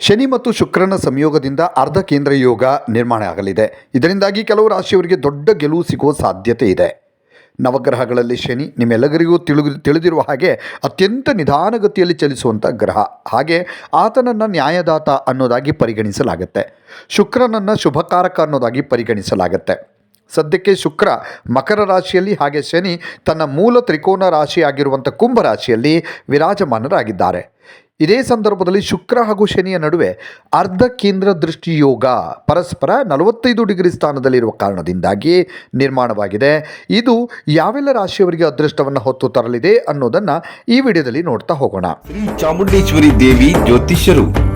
ಶನಿ ಮತ್ತು ಶುಕ್ರನ ಸಂಯೋಗದಿಂದ ಅರ್ಧ ಕೇಂದ್ರ ಯೋಗ ನಿರ್ಮಾಣ ಆಗಲಿದೆ. ಇದರಿಂದಾಗಿ ಕೆಲವು ರಾಶಿಯವರಿಗೆ ದೊಡ್ಡ ಗೆಲುವು ಸಿಗುವ ಸಾಧ್ಯತೆ ಇದೆ. ನವಗ್ರಹಗಳಲ್ಲಿ ಶನಿ ನಿಮ್ಮೆಲ್ಲರಿಗೂ ತಿಳಿದು, ತಿಳಿದಿರುವ ಹಾಗೆ ಅತ್ಯಂತ ನಿಧಾನಗತಿಯಲ್ಲಿ ಚಲಿಸುವಂಥ ಗ್ರಹ. ಹಾಗೆ ಆತನನ್ನು ನ್ಯಾಯದಾತ ಅನ್ನೋದಾಗಿ ಪರಿಗಣಿಸಲಾಗುತ್ತೆ. ಶುಕ್ರನನ್ನು ಶುಭಕಾರಕ ಅನ್ನೋದಾಗಿ ಪರಿಗಣಿಸಲಾಗುತ್ತೆ. ಸದ್ಯಕ್ಕೆ ಶುಕ್ರ ಮಕರ ರಾಶಿಯಲ್ಲಿ, ಹಾಗೆ ಶನಿ ತನ್ನ ಮೂಲ ತ್ರಿಕೋನ ರಾಶಿಯಾಗಿರುವಂಥ ಕುಂಭ ರಾಶಿಯಲ್ಲಿ ವಿರಾಜಮಾನರಾಗಿದ್ದಾರೆ. ಇದೇ ಸಂದರ್ಭದಲ್ಲಿ ಶುಕ್ರ ಹಾಗೂ ಶನಿಯ ನಡುವೆ ಅರ್ಧ ಕೇಂದ್ರ ದೃಷ್ಟಿ ಯೋಗ ಪರಸ್ಪರ ನಲವತ್ತೈದು ಡಿಗ್ರಿ ಸ್ಥಾನದಲ್ಲಿರುವ ಕಾರಣದಿಂದಾಗಿ ನಿರ್ಮಾಣವಾಗಿದೆ. ಇದು ಯಾವೆಲ್ಲ ರಾಶಿಯವರಿಗೆ ಅದೃಷ್ಟವನ್ನು ಹೊತ್ತು ತರಲಿದೆ ಅನ್ನೋದನ್ನು ಈ ವಿಡಿಯೋದಲ್ಲಿ ನೋಡ್ತಾ ಹೋಗೋಣ. ಚಾಮುಂಡೇಶ್ವರಿ ದೇವಿ ಜ್ಯೋತಿಷ್ಯರು.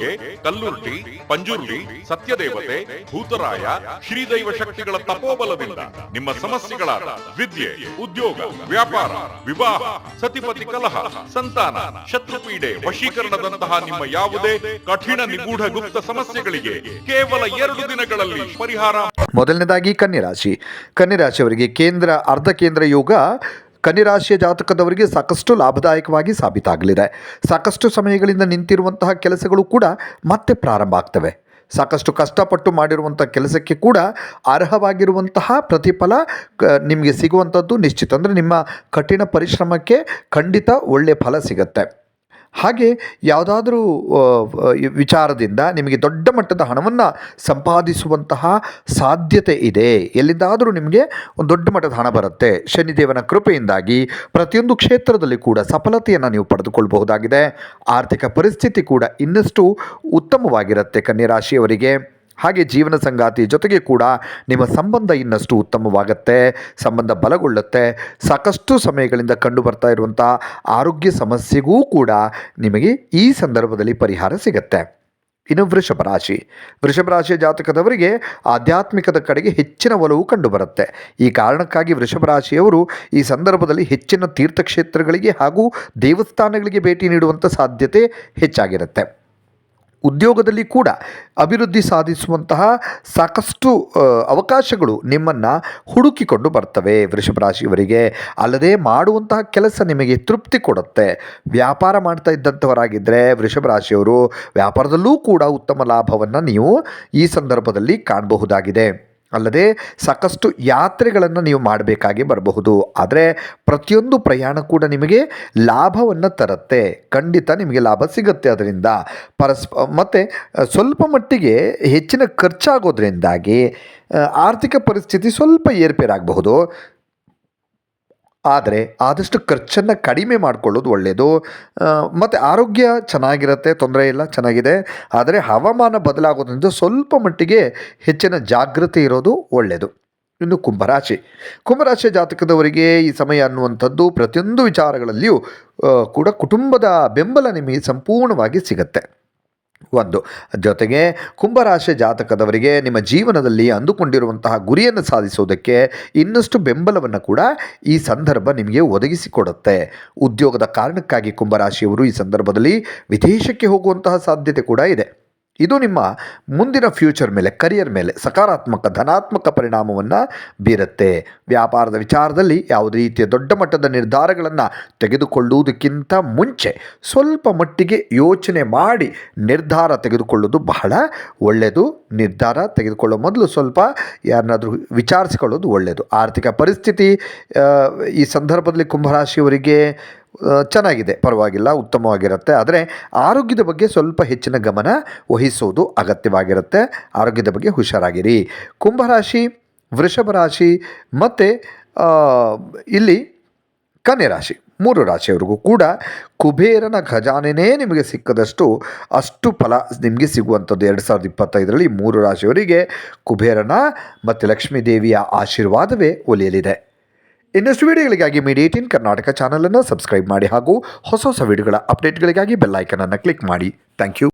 ಕಲ್ಲುರ್ಟಿ ಪಂಜುರ್ಲಿ ಸತ್ಯದೇವತೆ, ಭೂತರಾಯ, ಶ್ರೀದೈವ ಶಕ್ತಿಗಳ ತಪೋಬಲದಿಂದ ನಿಮ್ಮ ಸಮಸ್ಯೆಗಳಾದ ವಿದ್ಯೆ, ಉದ್ಯೋಗ, ವ್ಯಾಪಾರ, ವಿವಾಹ, ಸತಿಪತಿ ಕಲಹ, ಸಂತಾನ, ಶತ್ರುಪೀಡೆ ವಶೀಕರಣದಂತಹ ನಿಮ್ಮ ಯಾವುದೇ ಕಠಿಣ ನಿಗೂಢ ಗುಪ್ತ ಸಮಸ್ಯೆಗಳಿಗೆ ಕೇವಲ ಎರಡು ದಿನಗಳಲ್ಲಿ ಪರಿಹಾರ. ಮೊದಲನೇದಾಗಿ ಕನ್ಯರಾಶಿ ಕನ್ಯರಾಶಿಯವರಿಗೆ ಕೇಂದ್ರ ಅರ್ಧ ಕೇಂದ್ರ ಯೋಗ ಕನ್ಯರಾಶಿಯ ಜಾತಕದವರಿಗೆ ಸಾಕಷ್ಟು ಲಾಭದಾಯಕವಾಗಿ ಸಾಬೀತಾಗಲಿದೆ. ಸಾಕಷ್ಟು ಸಮಯಗಳಿಂದ ನಿಂತಿರುವಂತಹ ಕೆಲಸಗಳು ಕೂಡ ಮತ್ತೆ ಪ್ರಾರಂಭ ಆಗ್ತವೆ. ಸಾಕಷ್ಟು ಕಷ್ಟಪಟ್ಟು ಮಾಡಿರುವಂಥ ಕೆಲಸಕ್ಕೆ ಕೂಡ ಅರ್ಹವಾಗಿರುವಂತಹ ಪ್ರತಿಫಲ ನಿಮಗೆ ಸಿಗುವಂಥದ್ದು ನಿಶ್ಚಿತ. ಅಂದರೆ ನಿಮ್ಮ ಕಠಿಣ ಪರಿಶ್ರಮಕ್ಕೆ ಖಂಡಿತ ಒಳ್ಳೆಯ ಫಲ ಸಿಗುತ್ತೆ. ಹಾಗೆ ಯಾವುದಾದ್ರೂ ವಿಚಾರದಿಂದ ನಿಮಗೆ ದೊಡ್ಡ ಮಟ್ಟದ ಹಣವನ್ನು ಸಂಪಾದಿಸುವಂತಹ ಸಾಧ್ಯತೆ ಇದೆ. ಎಲ್ಲಿಂದಾದರೂ ನಿಮಗೆ ಒಂದು ದೊಡ್ಡ ಮಟ್ಟದ ಹಣ ಬರುತ್ತೆ. ಶನಿದೇವನ ಕೃಪೆಯಿಂದಾಗಿ ಪ್ರತಿಯೊಂದು ಕ್ಷೇತ್ರದಲ್ಲಿ ಕೂಡ ಸಫಲತೆಯನ್ನು ನೀವು ಪಡೆದುಕೊಳ್ಳಬಹುದಾಗಿದೆ ಆರ್ಥಿಕ ಪರಿಸ್ಥಿತಿ ಕೂಡ ಇನ್ನಷ್ಟು ಉತ್ತಮವಾಗಿರುತ್ತೆ ಕನ್ಯರಾಶಿಯವರಿಗೆ ಹಾಗೆ ಜೀವನ ಸಂಗಾತಿ ಜೊತೆಗೆ ಕೂಡ ನಿಮ್ಮ ಸಂಬಂಧ ಇನ್ನಷ್ಟು ಉತ್ತಮವಾಗುತ್ತೆ, ಸಂಬಂಧ ಬಲಗೊಳ್ಳುತ್ತೆ. ಸಾಕಷ್ಟು ಸಮಯಗಳಿಂದ ಕಂಡು ಬರ್ತಾ ಇರುವಂಥ ಆರೋಗ್ಯ ಸಮಸ್ಯೆಗೂ ಕೂಡ ನಿಮಗೆ ಈ ಸಂದರ್ಭದಲ್ಲಿ ಪರಿಹಾರ ಸಿಗುತ್ತೆ. ಇನ್ನು ವೃಷಭ ರಾಶಿ. ವೃಷಭ ರಾಶಿಯ ಜಾತಕದವರಿಗೆ ಆಧ್ಯಾತ್ಮಿಕದ ಕಡೆಗೆ ಹೆಚ್ಚಿನ ಒಲವು ಕಂಡುಬರುತ್ತೆ ಈ ಕಾರಣಕ್ಕಾಗಿ ವೃಷಭ ರಾಶಿಯವರು ಈ ಸಂದರ್ಭದಲ್ಲಿ ಹೆಚ್ಚಿನ ತೀರ್ಥಕ್ಷೇತ್ರಗಳಿಗೆ ಹಾಗೂ ದೇವಸ್ಥಾನಗಳಿಗೆ ಭೇಟಿ ನೀಡುವಂಥ ಸಾಧ್ಯತೆ ಹೆಚ್ಚಾಗಿರುತ್ತೆ. ಉದ್ಯೋಗದಲ್ಲಿ ಕೂಡ ಅಭಿವೃದ್ಧಿ ಸಾಧಿಸುವಂತಹ ಸಾಕಷ್ಟು ಅವಕಾಶಗಳು ನಿಮ್ಮನ್ನು ಹುಡುಕಿಕೊಂಡು ಬರ್ತವೆ. ವೃಷಭ ರಾಶಿಯವರಿಗೆ ಅಲ್ಲದೆ ಮಾಡುವಂತಹ ಕೆಲಸ ನಿಮಗೆ ತೃಪ್ತಿ ಕೊಡುತ್ತೆ. ವ್ಯಾಪಾರ ಮಾಡ್ತಾ ಇದ್ದಂಥವರಾಗಿದ್ದರೆ ವೃಷಭ ರಾಶಿಯವರು ವ್ಯಾಪಾರದಲ್ಲೂ ಕೂಡ ಉತ್ತಮ ಲಾಭವನ್ನು ನೀವು ಈ ಸಂದರ್ಭದಲ್ಲಿ ಕಾಣಬಹುದಾಗಿದೆ. ಅಲ್ಲದೆ ಸಾಕಷ್ಟು ಯಾತ್ರೆಗಳನ್ನು ನೀವು ಮಾಡಬೇಕಾಗಿ ಬರಬಹುದು. ಆದರೆ ಪ್ರತಿಯೊಂದು ಪ್ರಯಾಣ ಕೂಡ ನಿಮಗೆ ಲಾಭವನ್ನು ತರುತ್ತೆ. ಖಂಡಿತ ನಿಮಗೆ ಲಾಭ ಸಿಗುತ್ತೆ ಅದರಿಂದ. ಪರಸ್ಪ, ಮತ್ತು ಸ್ವಲ್ಪ ಮಟ್ಟಿಗೆ ಹೆಚ್ಚಿನ ಖರ್ಚಾಗೋದ್ರಿಂದಾಗಿ ಆರ್ಥಿಕ ಪರಿಸ್ಥಿತಿ ಸ್ವಲ್ಪ ಏರ್ಪೇರಾಗಬಹುದು. ಆದರೆ ಆದಷ್ಟು ಖರ್ಚನ್ನು ಕಡಿಮೆ ಮಾಡಿಕೊಳ್ಳೋದು ಒಳ್ಳೆಯದು ಮತ್ತು ಆರೋಗ್ಯ ಚೆನ್ನಾಗಿರುತ್ತೆ, ತೊಂದರೆ ಇಲ್ಲ, ಚೆನ್ನಾಗಿದೆ. ಆದರೆ ಹವಾಮಾನ ಬದಲಾಗೋದ್ರಿಂದ ಸ್ವಲ್ಪ ಮಟ್ಟಿಗೆ ಹೆಚ್ಚಿನ ಜಾಗೃತಿ ಇರೋದು ಒಳ್ಳೆಯದು ಇನ್ನು ಕುಂಭರಾಶಿ. ಕುಂಭರಾಶಿ ಜಾತಕದವರಿಗೆ ಈ ಸಮಯ ಅನ್ನುವಂಥದ್ದು ಪ್ರತಿಯೊಂದು ವಿಚಾರಗಳಲ್ಲಿಯೂ ಕೂಡ ಕುಟುಂಬದ ಬೆಂಬಲ ನಿಮಗೆ ಸಂಪೂರ್ಣವಾಗಿ ಸಿಗುತ್ತೆ. ಒಂದು. ಜೊತೆಗೆ ಕುಂಭರಾಶಿ ಜಾತಕದವರಿಗೆ ನಿಮ್ಮ ಜೀವನದಲ್ಲಿ ಅಂದುಕೊಂಡಿರುವಂತಹ ಗುರಿಯನ್ನು ಸಾಧಿಸುವುದಕ್ಕೆ ಇನ್ನಷ್ಟು ಬೆಂಬಲವನ್ನು ಕೂಡ ಈ ಸಂದರ್ಭ ನಿಮಗೆ ಒದಗಿಸಿಕೊಡುತ್ತೆ. ಉದ್ಯೋಗದ ಕಾರಣಕ್ಕಾಗಿ ಕುಂಭರಾಶಿಯವರು ಈ ಸಂದರ್ಭದಲ್ಲಿ ವಿದೇಶಕ್ಕೆ ಹೋಗುವಂತಹ ಸಾಧ್ಯತೆ ಕೂಡ ಇದೆ. ಇದು ನಿಮ್ಮ ಮುಂದಿನ ಫ್ಯೂಚರ್ ಮೇಲೆ ಕರಿಯರ್ ಮೇಲೆ ಸಕಾರಾತ್ಮಕ, ಧನಾತ್ಮಕ ಪರಿಣಾಮವನ್ನು ಬೀರುತ್ತೆ. ವ್ಯಾಪಾರದ ವಿಚಾರದಲ್ಲಿ ಯಾವುದೇ ರೀತಿಯ ದೊಡ್ಡ ಮಟ್ಟದ ನಿರ್ಧಾರಗಳನ್ನು ತೆಗೆದುಕೊಳ್ಳುವುದಕ್ಕಿಂತ ಮುಂಚೆ ಸ್ವಲ್ಪ ಮಟ್ಟಿಗೆ ಯೋಚನೆ ಮಾಡಿ ನಿರ್ಧಾರ ತೆಗೆದುಕೊಳ್ಳೋದು ಬಹಳ ಒಳ್ಳೆಯದು. ನಿರ್ಧಾರ ತೆಗೆದುಕೊಳ್ಳೋ ಮೊದಲು ಸ್ವಲ್ಪ ಯಾರನ್ನಾದರೂ ವಿಚಾರಿಸಿಕೊಳ್ಳೋದು ಒಳ್ಳೆಯದು. ಆರ್ಥಿಕ ಪರಿಸ್ಥಿತಿ ಈ ಸಂದರ್ಭದಲ್ಲಿ ಕುಂಭರಾಶಿಯವರಿಗೆ ಚೆನ್ನಾಗಿದೆ. ಪರವಾಗಿಲ್ಲ, ಉತ್ತಮವಾಗಿರುತ್ತೆ. ಆದರೆ ಆರೋಗ್ಯದ ಬಗ್ಗೆ ಸ್ವಲ್ಪ ಹೆಚ್ಚಿನ ಗಮನ ವಹಿಸೋದು ಅಗತ್ಯವಾಗಿರುತ್ತೆ. ಆರೋಗ್ಯದ ಬಗ್ಗೆ ಹುಷಾರಾಗಿರಿ. ಕುಂಭರಾಶಿ ವೃಷಭ ರಾಶಿ ಮತ್ತು ಇಲ್ಲಿ ಕನ್ಯಾ ರಾಶಿ, ಮೂರು ರಾಶಿಯವರಿಗೂ ಕೂಡ ಕುಬೇರನ ಖಜಾನೆನೇ ನಿಮಗೆ ಸಿಕ್ಕದಷ್ಟು ಅಷ್ಟು ಫಲ ನಿಮಗೆ ಸಿಗುವಂಥದ್ದು. ಎರಡು ಸಾವಿರದ ಇಪ್ಪತ್ತೈದರಲ್ಲಿ ಮೂರು ರಾಶಿಯವರಿಗೆ ಕುಬೇರನ ಮತ್ತು ಲಕ್ಷ್ಮೀ ದೇವಿಯ ಆಶೀರ್ವಾದವೇ ಒಲಿಯಲಿದೆ ಇನ್ನಷ್ಟು ವಿಡಿಯೋಗಳಿಗಾಗಿ ಮೀಡಿಯಾ ಏಟೀನ್ ಕರ್ನಾಟಕ ಚಾನಲನ್ನು ಸಬ್ಸ್ಕ್ರೈಬ್ ಮಾಡಿ ಹಾಗೂ ಹೊಸ ಹೊಸ ವಿಡಿಯೋಗಳ ಅಪ್ಡೇಟ್ಗಳಿಗಾಗಿ ಬೆಲ್ಲೈಕನನ್ನು ಕ್ಲಿಕ್ ಮಾಡಿ. Thank you